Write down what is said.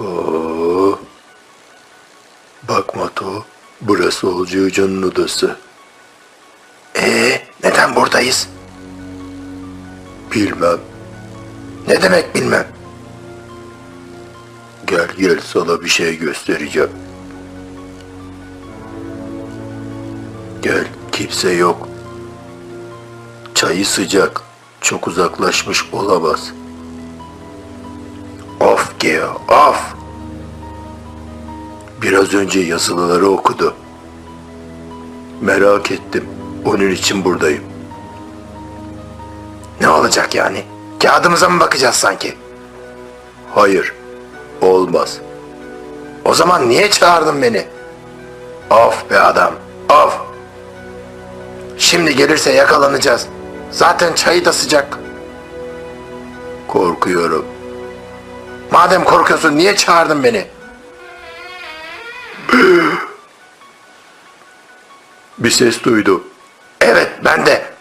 Oo. Bak Mato, burası Olcu Hoca'nın odası. Ee, neden buradayız? Bilmem. Ne demek bilmem? Gel gel sana bir şey göstereceğim. Gel kimse yok. Çayı sıcak. Çok uzaklaşmış olamaz. Geo, of! Biraz önce yazılıları okudu. Merak ettim. Onun için buradayım. Ne olacak yani? Kağıdımıza mı bakacağız sanki? Hayır. Olmaz. O zaman niye çağırdın beni? Of be adam. Of. Şimdi gelirse yakalanacağız. Zaten çayı da sıcak. Korkuyorum. Madem korkuyorsun niye çağırdın beni? Bir ses duydu. Evet ben de